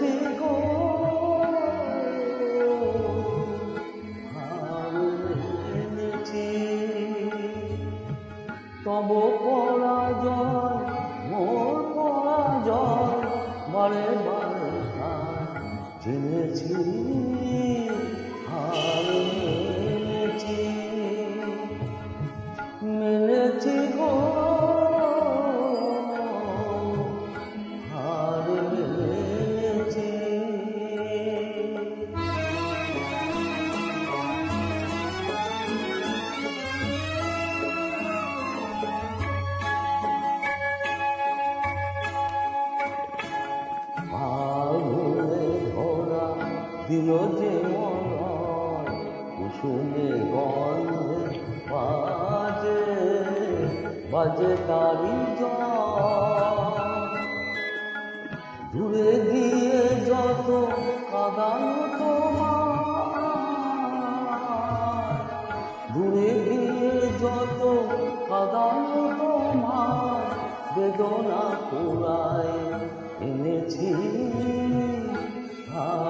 যে গো তব পরাজয় মোর পরাজয় বারে বারে জেনেছি হার মেনেছি মেনেছি গো শুনে গন্ধে বাজে বাজে তারি দূরে দিয়ে যত কাদানো দূরে দিয়ে যত কাদানো তোমার, বেদনা কুড়ায় এনেছি। আর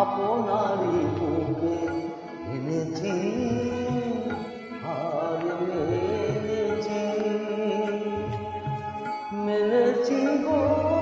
আপনারই বুকে এনেছি আর মেনেছি মেনেছি গো।